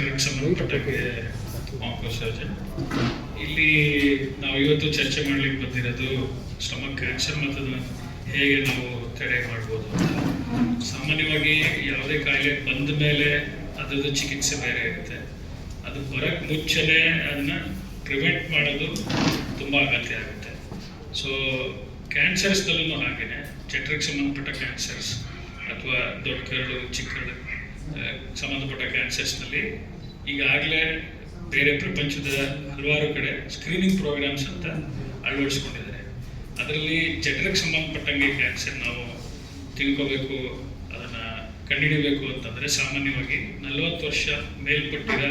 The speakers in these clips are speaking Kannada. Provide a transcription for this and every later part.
ಇದಕ್ಕೆ ಸಂಬಂಧಪಟ್ಟಂಗೆ ಸರ್ಜನ್ ಇಲ್ಲಿ ನಾವು ಇವತ್ತು ಚರ್ಚೆ ಮಾಡ್ಲಿಕ್ಕೆ ಬಂದಿರೋದು ಸ್ಟಮಕ್ ಕ್ಯಾನ್ಸರ್ ಮತ್ತು ಹೇಗೆ ನಾವು ತಡೆ ಮಾಡ್ಬೋದು ಸಾಮಾನ್ಯವಾಗಿ ಯಾವುದೇ ಕಾಯಿಲೆ ಬಂದ ಮೇಲೆ ಅದರದ್ದು ಚಿಕಿತ್ಸೆ ಬೇರೆ ಇರುತ್ತೆ. ಅದು ಬರಕ್ಕೆ ಮುಂಚೆನೇ ಅದನ್ನ ಪ್ರಿವೆಂಟ್ ಮಾಡೋದು ತುಂಬ ಅಗತ್ಯ ಆಗುತ್ತೆ. ಸೊ ಕ್ಯಾನ್ಸರ್ಸ್ದಲ್ಲೂ ಹಾಗೇನೆ. ಚಟ್ರಿಗೆ ಸಂಬಂಧಪಟ್ಟ ಕ್ಯಾನ್ಸರ್ಸ್ ಅಥವಾ ದೊಡ್ಡ ಕರಳು ಚಿಕ್ಕ ಕರಳು ಸಂಬಂಧಪಟ್ಟ ಕ್ಯಾನ್ಸರ್ಸ್ನಲ್ಲಿ ಈಗಾಗಲೇ ಬೇರೆ ಪ್ರಪಂಚದ ಹಲವಾರು ಕಡೆ ಸ್ಕ್ರೀನಿಂಗ್ ಪ್ರೋಗ್ರಾಮ್ಸ್ ಅಂತ ಅಳವಡಿಸ್ಕೊಂಡಿದ್ದಾರೆ. ಅದರಲ್ಲಿ ಜಠರಕ್ಕೆ ಸಂಬಂಧಪಟ್ಟಂಗೆ ಕ್ಯಾನ್ಸರ್ ನಾವು ತಿಳ್ಕೋಬೇಕು, ಅದನ್ನು ಕಂಡುಹಿಡಿಯಬೇಕು ಅಂತಂದರೆ ಸಾಮಾನ್ಯವಾಗಿ ನಲವತ್ತು ವರ್ಷ ಮೇಲ್ಪಟ್ಟಿರ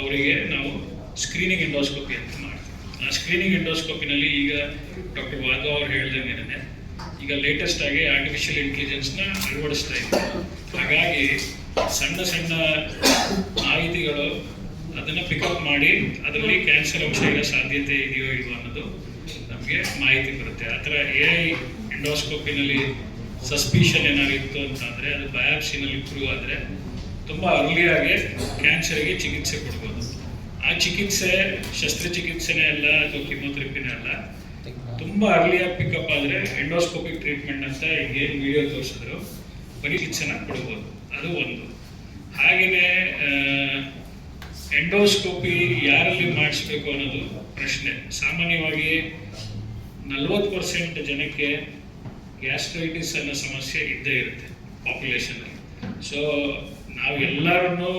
ಅವರಿಗೆ ನಾವು ಸ್ಕ್ರೀನಿಂಗ್ ಎಂಡೋಸ್ಕೋಪಿ ಅಂತ ಮಾಡ್ತೀವಿ. ಆ ಸ್ಕ್ರೀನಿಂಗ್ ಎಂಡೋಸ್ಕೋಪಿನಲ್ಲಿ ಈಗ ಡಾಕ್ಟರ್ ವಾಧವ್ ಅವ್ರು ಹೇಳ್ದಂಗೆ ಈಗ ಲೇಟೆಸ್ಟ್ ಆಗಿ ಆರ್ಟಿಫಿಷಿಯಲ್ ಇಂಟೆಲಿಜೆನ್ಸ್ನ ಅಳವಡಿಸ್ತಾ ಇದ್ದಾರೆ ಹಾಗಾಗಿ ಸಣ್ಣ ಸಣ್ಣ ಮಾಹಿತಿಗಳು ಅದನ್ನು ಪಿಕಪ್ ಮಾಡಿ ಅದರಲ್ಲಿ ಕ್ಯಾನ್ಸರ್ ಅಂಶ ಇರೋ ಸಾಧ್ಯತೆ ಇದೆಯೋ ಇಲ್ವೋ ಅನ್ನೋದು ನಮಗೆ ಮಾಹಿತಿ ಬರುತ್ತೆ. ಆ ಥರ ಎ ಐ ಎಂಡೋಸ್ಕೋಪಿನಲ್ಲಿ ಸಸ್ಪಿಷನ್ ಏನಾದ್ರು ಇತ್ತು ಅಂತಂದರೆ ಅದು ಬಯಾಪ್ಸಿನಲ್ಲಿ ಪ್ರೂವ್ ಆದರೆ ತುಂಬ ಅರ್ಲಿಯಾಗಿ ಕ್ಯಾನ್ಸರ್ಗೆ ಚಿಕಿತ್ಸೆ ಕೊಡ್ಬೋದು. ಆ ಚಿಕಿತ್ಸೆ ಶಸ್ತ್ರಚಿಕಿತ್ಸೆನೇ ಅಲ್ಲ ಅಥವಾ ಕಿಮೋಥೆರಪಿನೇ ಅಲ್ಲ, ತುಂಬ ಅರ್ಲಿಯಾಗಿ ಪಿಕಪ್ ಆದರೆ ಎಂಡೋಸ್ಕೋಪಿಕ್ ಟ್ರೀಟ್ಮೆಂಟ್ ಅಂತ ಹಿಂಗೆ ವಿಡಿಯೋ ತೋರಿಸಿದ್ರು. ಚಿಕಿತ್ಸೆನ ಕೊಡ್ಬೋದು. ಅದು ಒಂದು. ಹಾಗೆಯೇ ಎಂಡೋಸ್ಕೋಪಿ ಯಾರಲ್ಲಿ ಮಾಡಿಸ್ಬೇಕು ಅನ್ನೋದು ಪ್ರಶ್ನೆ. ಸಾಮಾನ್ಯವಾಗಿ ನಲ್ವತ್ತು ಪರ್ಸೆಂಟ್ ಜನಕ್ಕೆ ಗ್ಯಾಸ್ಟ್ರೈಟಿಸ್ ಅನ್ನೋ ಸಮಸ್ಯೆ ಇದ್ದೇ ಇರುತ್ತೆ ಪಾಪ್ಯುಲೇಷನಲ್ಲಿ ಸೊ ನಾವು ಎಲ್ಲರನ್ನೂ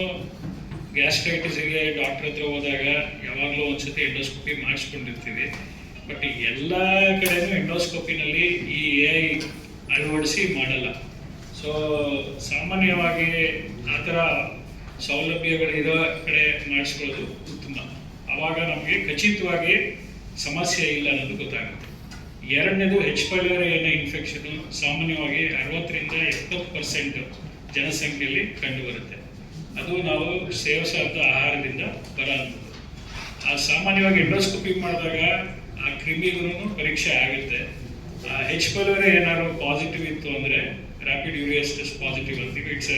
ಗ್ಯಾಸ್ಟ್ರೈಟಿಸ್ಗೆ ಡಾಕ್ಟರ್ ಹತ್ರ ಹೋದಾಗ ಯಾವಾಗಲೂ ಒಂದ್ಸತಿ ಎಂಡೋಸ್ಕೋಪಿ ಮಾಡಿಸ್ಕೊಂಡಿರ್ತೀವಿ. ಬಟ್ ಎಲ್ಲ ಕಡೆನೂ ಎಂಡೋಸ್ಕೋಪಿನಲ್ಲಿ ಈ ಎ ಐ ಅಳವಡಿಸಿ ಮಾಡಲ್ಲ. ಸೊ ಸಾಮಾನ್ಯವಾಗಿ ಆ ಥರ ಸೌಲಭ್ಯಗಳಿರೋ ಕಡೆ ಮಾಡಿಸ್ಕೊಳ್ಳೋದು ಉತ್ತಮ. ಆವಾಗ ನಮಗೆ ಖಚಿತವಾಗಿ ಸಮಸ್ಯೆ ಇಲ್ಲ ಅನ್ನೋದು ಗೊತ್ತಾಗುತ್ತೆ. ಎರಡನೇದು ಹೆಚ್ ಪಾಲ್ಯರ ಏನೇ ಇನ್ಫೆಕ್ಷನು ಸಾಮಾನ್ಯವಾಗಿ ಅರವತ್ತರಿಂದ ಎಪ್ಪತ್ತು ಪರ್ಸೆಂಟ್ ಜನಸಂಖ್ಯೆಯಲ್ಲಿ ಕಂಡುಬರುತ್ತೆ. ಅದು ನಾವು ಸೇವಿಸೋಂಥ ಆಹಾರದಿಂದ ಬರೋಂಥದ್ದು ಆ ಸಾಮಾನ್ಯವಾಗಿ ಎಂಡೋಸ್ಕೋಪಿ ಮಾಡಿದಾಗ ಆ ಕ್ರಿಮಿಗೂ ಪರೀಕ್ಷೆ ಆಗುತ್ತೆ. ಆ ಹೆಚ್ ಪೈಲರಿ ಏನಾದ್ರು ಪಾಸಿಟಿವ್ ಇತ್ತು ಅಂದರೆ ರ್ಯಾಪಿಡ್ ಯೂರಿಯಸ್ ಟೆಸ್ಟ್ ಪಾಸಿಟಿವ್ ಅಂತೀವಿ ಇಟ್ಸ್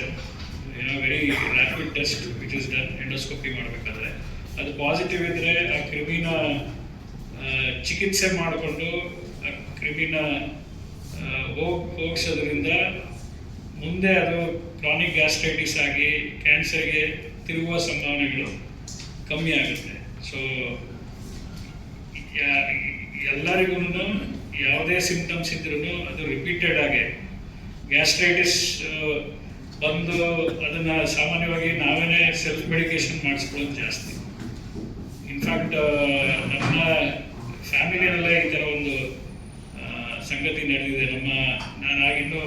ಏನೋ very rapid test which is done endoscopy ಮಾಡಬೇಕಾದ್ರೆ. ಅದು ಪಾಸಿಟಿವ್ ಇದ್ದರೆ ಆ ಕ್ರಿಮಿನ ಚಿಕಿತ್ಸೆ ಮಾಡಿಕೊಂಡು ಆ ಕ್ರಿಮಿನ ಹೋಗ್, ಹೋಗ್ಸೋದ್ರಿಂದ ಮುಂದೆ ಅದು ಕ್ರಾನಿಕ್ ಗ್ಯಾಸ್ಟ್ರೈಟಿಸ್ ಆಗಿ ಕ್ಯಾನ್ಸರ್ಗೆ ತಿರುಗುವ ಸಂಭಾವನೆಗಳು ಕಮ್ಮಿ ಆಗುತ್ತೆ. ಸೊ ಎಲ್ಲರಿಗೂ ಯಾವುದೇ ಸಿಂಪ್ಟಮ್ಸ್ ಇದ್ರೂ ಅದು ರಿಪೀಟೆಡ್ ಆಗಿ ಗ್ಯಾಸ್ಟ್ರೈಟಿಸ್ ಬಂದು ಅದನ್ನ ಸಾಮಾನ್ಯವಾಗಿ ನಾವೇನೇ ಸೆಲ್ಫ್ ಮೆಡಿಕೇಶನ್ ಮಾಡಿಸ್ಕೊಳ್ಳೋದು ಜಾಸ್ತಿ. ಇನ್ಫ್ಯಾಕ್ಟ್ ನಮ್ಮ ಫ್ಯಾಮಿಲಿಯಲ್ಲೇ ಈ ಥರ ಒಂದು ಸಂಗತಿ ನಡೆದಿದೆ. ನಮ್ಮ ನಾನು ಆಗಿನ್ನೂ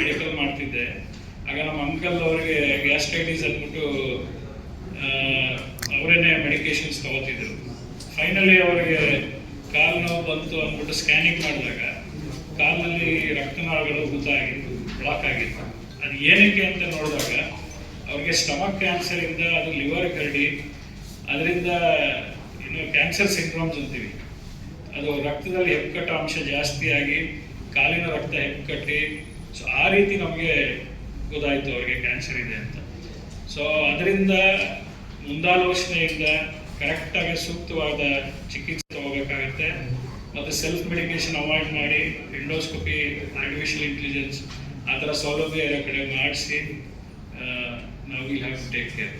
ಮೆಡಿಕಲ್ ಮಾಡ್ತಿದ್ದೆ. ಆಗ ನಮ್ಮ ಅಂಕಲ್ ಅವರಿಗೆ ಗ್ಯಾಸ್ಟ್ರೈಟಿಸ್ ಅಂದ್ಬಿಟ್ಟು ಅವರೇನೆ ಮೆಡಿಕೇಶನ್ಸ್ ತಗೋತಿದ್ರು. ಫೈನಲಿ ಅವರಿಗೆ ಕಾಲು ನೋವು ಬಂತು ಅಂದ್ಬಿಟ್ಟು ಸ್ಕ್ಯಾನಿಂಗ್ ಮಾಡಿದಾಗ ಕಾಲಿನಲ್ಲಿ ರಕ್ತನಾಳಗಳು ಗೊತ್ತಾಗಿತ್ತು ಬ್ಲಾಕ್ ಆಗಿತ್ತು. ಅದು ಏನಕ್ಕೆ ಅಂತ ನೋಡಿದಾಗ, ಅವ್ರಿಗೆ ಸ್ಟಮಕ್ ಕ್ಯಾನ್ಸರಿಂದ ಅದು ಲಿವರ್ ಕರಡಿ, ಅದರಿಂದ ಇನ್ನು ಕ್ಯಾನ್ಸರ್ ಸಿಂಡ್ರೋಮ್ಸ್ ಅಂತೀವಿ. ಅದು ರಕ್ತದಲ್ಲಿ ಹೆಪ್ಪುಕಟ್ಟ ಅಂಶ ಜಾಸ್ತಿ ಆಗಿ ಕಾಲಿನ ರಕ್ತ ಹೆಪ್ಪುಕಟ್ಟಿ ಸೊ ಆ ರೀತಿ ನಮಗೆ ಗೊತ್ತಾಯಿತು ಅವ್ರಿಗೆ ಕ್ಯಾನ್ಸರ್ ಇದೆ ಅಂತ. ಸೊ ಅದರಿಂದ ಮುಂದಾಲೋಚನೆಯಿಂದ ಕರೆಕ್ಟಾಗಿ ಸೂಕ್ತವಾದ ಚಿಕಿತ್ಸೆ ತಗೋಬೇಕಾಗುತ್ತೆ. ಮತ್ತು ಸೆಲ್ಫ್ ಮೆಡಿಕೇಷನ್ ಅವಾಯ್ಡ್ ಮಾಡಿ ಎಂಡೋಸ್ಕೋಪಿ ಆರ್ಟಿಫಿಷಿಯಲ್ ಇಂಟೆಲಿಜೆನ್ಸ್ ಆ ಥರ ಸೌಲಭ್ಯ ಇರೋ ಕಡೆ ಮಾಡಿಸಿ ನಾವು will have to take care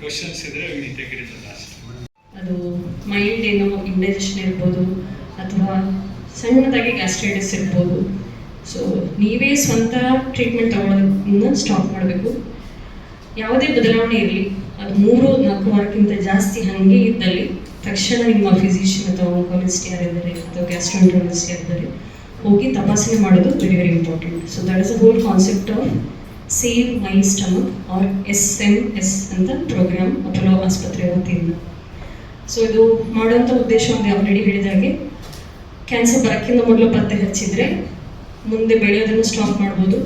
questions ಇದ್ದರೆ ವಿಲ್ ಟೇಕ್ ಲಾಸ್ಟ್ ಅದು ಮೈಲ್ಡ್ ಏನೋ ಇಂಡೈಜೆಷನ್ ಇರ್ಬೋದು, ಅಥವಾ ಸಣ್ಣದಾಗಿ ಗ್ಯಾಸ್ಟ್ರೈಟಿಸ್ ಇರ್ಬೋದು. ಸೊ ನೀವೇ ಸ್ವಂತ ಟ್ರೀಟ್ಮೆಂಟ್ ತಗೊಳ್ಳೋದನ್ನ ಸ್ಟಾಪ್ ಮಾಡಬೇಕು. ಯಾವುದೇ ಬದಲಾವಣೆ ಇರಲಿ. ಅದು ಮೂರು ನಾಲ್ಕು ವಾರಕ್ಕಿಂತ ಜಾಸ್ತಿ ಹಾಗೆ ಇದ್ದಲ್ಲಿ ತಕ್ಷಣ ನಿಮ್ಮ ಫಿಸಿಷಿಯನ್ ಅಥವಾ ಆಂಕಾಲಜಿಸ್ಟ್ ಯಾರಿದ್ದಾರೆ ಅಥವಾ ಗ್ಯಾಸ್ಟ್ರೋಂಟ್ರಾಲಜಿಸ್ಟ್ ಯಾರಿದ್ದಾರೆ ಹೋಗಿ ತಪಾಸಣೆ ಮಾಡೋದು very very important so that is a whole concept of save my stomach R S M S ಅಂತ ಪ್ರೋಗ್ರಾಮ್ ಅಪೋಲೋ ಆಸ್ಪತ್ರೆ ವತಿಯಿಂದ. ಸೊ ಇದು ಮಾಡುವಂಥ ಉದ್ದೇಶ ಒಂದು ಆಲ್ರೆಡಿ ಹೇಳಿದಾಗೆ ಕ್ಯಾನ್ಸರ್ ಬರೋಕ್ಕಿಂತ ಮೊದಲು ಪತ್ತೆ ಹಚ್ಚಿದ್ರೆ ಮುಂದೆ ಬೆಳೆಯೋದನ್ನು ಸ್ಟಾಪ್ ಮಾಡ್ಬೋದು.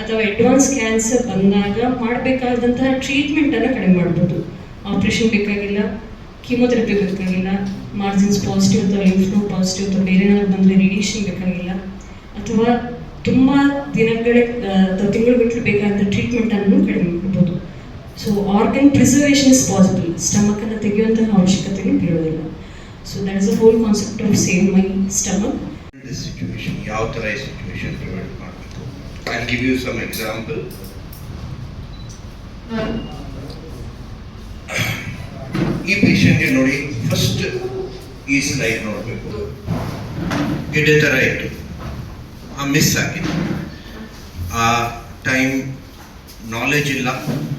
ಅಥವಾ ಅಡ್ವಾನ್ಸ್ ಕ್ಯಾನ್ಸರ್ ಬಂದಾಗ ಮಾಡಬೇಕಾದಂತಹ ಟ್ರೀಟ್ಮೆಂಟನ್ನು ಕಡಿಮೆ ಮಾಡ್ಬೋದು. ಆಪ್ರೇಷನ್ ಬೇಕಾಗಿಲ್ಲ. ಕೀಮೋಥೆರಪಿ ಬೇಕಾಗಿಲ್ಲ ಮಾರ್ಜಿನ್ಸ್ ಪಾಸಿಟಿವ್ ಅಥವಾ ಲಿಂಫ್ ನೋಡ್ ಪಾಸಿಟಿವ್ ಅಥವಾ ಬೇರೆ ಏನಾದ್ರು ಬಂದರೆ ರೇಡಿಯೇಷನ್ ಬೇಕಾಗಿಲ್ಲ. ಅಥವಾ ತುಂಬ ದಿನಗಳ ಅಥವಾ ತಿಂಗಳುಗಟ್ಟಲು ಬೇಕಾದ ಟ್ರೀಟ್ಮೆಂಟನ್ನು ಕಡಿಮೆ ಮಾಡ್ಬೋದು. So organ preservation is possible ಸ್ಟಮಕನ್ನು ತೆಗೆಯುವಂತಹ ಅವಶ್ಯಕತೆಯೂ ಬೀಳೋದಿಲ್ಲ so that is a whole concept of save my stomach this situation ಯಾವ ಥರ ಈ ಸಿಚುವೇಶನ್ ಪ್ರಿವೆಂಟ್ ಮಾಡಬೇಕು? I give you some example ಈ ಪೇಷಂಟ್ಗೆ ನೋಡಿ ಫಸ್ಟ್ ಈ ಸ್ಲೈಡ್ ನೋಡಬೇಕು. ಗಿಡ ಥರ ಇತ್ತು. ಆ ಮಿಸ್ ಆಗಿದೆ ಆ ಟೈಮ್ ನಾಲೆಜ್ ಇಲ್ಲ.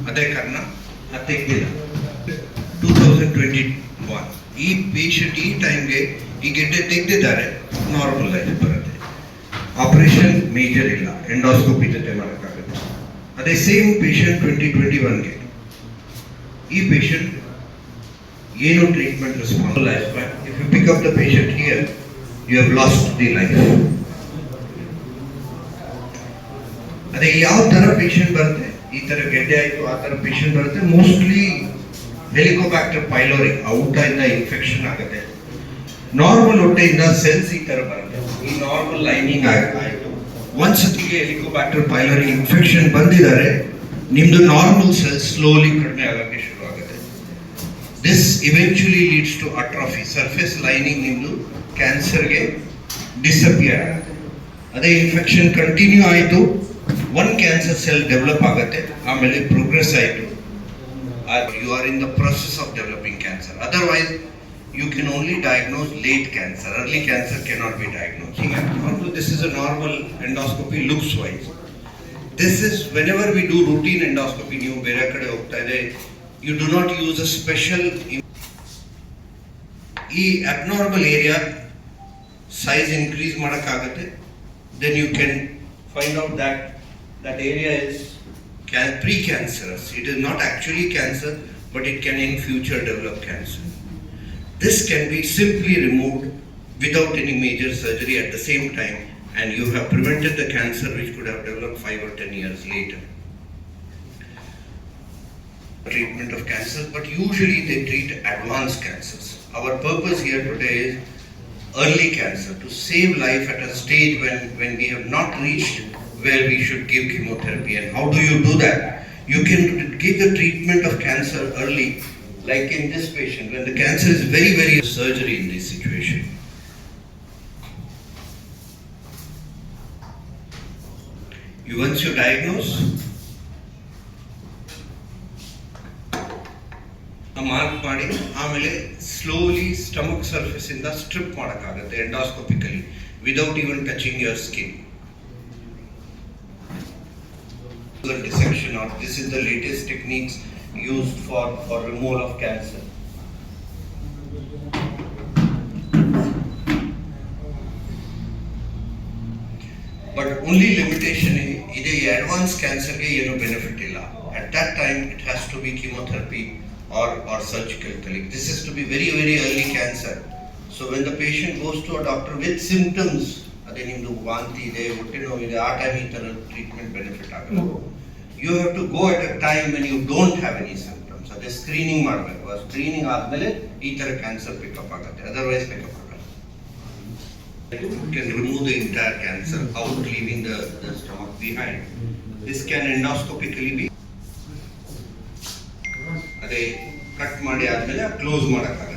ಅದೇ ಕಾರಣ ಅದು ತೆಗ್ದಿಲ್ಲ. ಟೂ ತೌಸಂಡ್ ಟ್ವೆಂಟಿ ಒನ್ ಈ ಪೇಷಂಟ್ ಈ ಟೈಮ್ಗೆ ಈ ಗೆಡ್ಡೆ ತೆಗೆದಿದ್ದಾರೆ. ನಾರ್ಮಲ್ ಆಗಿ ಬರುತ್ತೆ. ಆಪರೇಷನ್ ಮೇಜರ್ ಇಲ್ಲ. ಎಂಡೋಸ್ಕೋಪಿ ಜೊತೆ ಮಾಡೋಕ್ಕಾಗುತ್ತೆ. ಅದೇ ಸೇಮ್ ಪೇಷಂಟ್ ಟ್ವೆಂಟಿ ಟ್ವೆಂಟಿ ಒನ್ಗೆ ಈ ಪೇಷಂಟ್ ಏನು treatment response life if you pick up the patient here you have lost the life ಅದೇ ಯಾವ ಥರ ಪೇಷಂಟ್ ಬರುತ್ತೆ, ಈ ಥರ ಗೆಡ್ಡೆ ಆಯಿತು, ಆ ಥರ ಪೇಷಂಟ್ ಬರುತ್ತೆ ಮೋಸ್ಟ್ಲಿ ಹೆಲಿಕೋಬ್ಯಾಕ್ಟರ್ ಪೈಲೋರಿ ಊಟದಿಂದ ಇನ್ಫೆಕ್ಷನ್ ಆಗುತ್ತೆ. ನಾರ್ಮಲ್ ಹೊಟ್ಟೆಯಿಂದ ಸೆಲ್ಸ್ ಈ ಥರ ಬರುತ್ತೆ. ಈ ನಾರ್ಮಲ್ ಲೈನಿಂಗ್ ಆಯಿತು. ಒಂದ್ಸತಿಗೆ ಹೆಲಿಕೋಬ್ಯಾಕ್ಟರ್ ಪೈಲೋರಿ ಇನ್ಫೆಕ್ಷನ್ ಬಂದಿದ್ದಾರೆ ನಿಮ್ಮದು ನಾರ್ಮಲ್ ಸೆಲ್ಸ್ ಸ್ಲೋಲಿ ಕಡಿಮೆ ಆಗೋಕ್ಕೆ this eventually leads to atrophy surface lining ನಿಮ್ದು ಕ್ಯಾನ್ಸರ್ಗೆ ಡಿಸಪಿಯರ್ ಆಗುತ್ತೆ ಅದೇ ಇನ್ಫೆಕ್ಷನ್ ಕಂಟಿನ್ಯೂ ಆಯಿತು ಒನ್ ಕ್ಯಾನ್ಸರ್ ಸೆಲ್ ಡೆವಲಪ್ ಆಗುತ್ತೆ ಆಮೇಲೆ ಪ್ರೋಗ್ರೆಸ್ ಆಯಿತು you are in the process of developing cancer otherwise you can only diagnose late cancer. Early cancer cannot be diagnosed. Although this is a normal endoscopy looks wise. This is whenever we do routine endoscopy, ನೀವು ಬೇರೆ ಕಡೆ ಹೋಗ್ತಾ ಇದೆ you do not use a special ಈ abnormal area size increase ಮಾಡೋಕ್ಕಾಗತ್ತೆ then you can find out that that area is precancerous it is not actually cancer but it can in future develop cancer This can be simply removed without any major surgery at the same time, and you have prevented the cancer which could have developed five or ten years later. Treatment of cancer, but usually they treat advanced cancers. Our purpose here today is early cancer to save life at a stage when, when we have not reached where we should give chemotherapy. And how do you do that? You can give the treatment of cancer early like in this patient, when the cancer is very, very surgery in this situation. You once you diagnose, mark ಮಾಡಿ, ಆಮೇಲೆ ಸ್ಲೋಲಿ ಸ್ಟಮಕ್ ಸರ್ಫೇಸ್ ಇಂದ ಸ್ಟ್ರಿಪ್ ಮಾಡೋಕ್ಕಾಗುತ್ತೆ endoscopically without even touching your skin dissection or this is the latest techniques use for for removal of cancer but only limitation ಇದೆ ಈ ಅಡ್ವಾನ್ಸ್ ಕ್ಯಾನ್ಸರ್ಗೆ ಏನು ಬೆನಿಫಿಟ್ ಇಲ್ಲ at that time it has to be chemotherapy or or surgical culling this is to be very very early cancer so when the patient goes to a doctor with symptoms ಅದೇ ನಿಮ್ದು ವಾಂತಿ ಇದೆ ಹೊಟ್ಟೆ ನೋವಿದೆ ಆ ಟೈಮ್ ಈ ಥರ ಟ್ರೀಟ್ಮೆಂಟ್ ಬೆನಿಫಿಟ್ ಆಗಲ್ಲ you have to go at a time when you don't have any symptoms ಅದೇ ಸ್ಕ್ರೀನಿಂಗ್ ಮಾಡಬೇಕು ಆ ಸ್ಕ್ರೀನಿಂಗ್ ಆದಮೇಲೆ ಈ ಥರ ಕ್ಯಾನ್ಸರ್ ಪಿಕಪ್ ಆಗುತ್ತೆ ಅದರ್ವೈಸ್ ಪಿಕಪ್ ಆಗಲ್ಲ can remove the entire cancer out, leaving the, the stomach behind. This can endoscopically be ಅದೇ ಕಟ್ ಮಾಡಿ ಆದ್ಮೇಲೆ ಕ್ಲೋಸ್ ಮಾಡಕ್ಕಾಗಲ್ಲ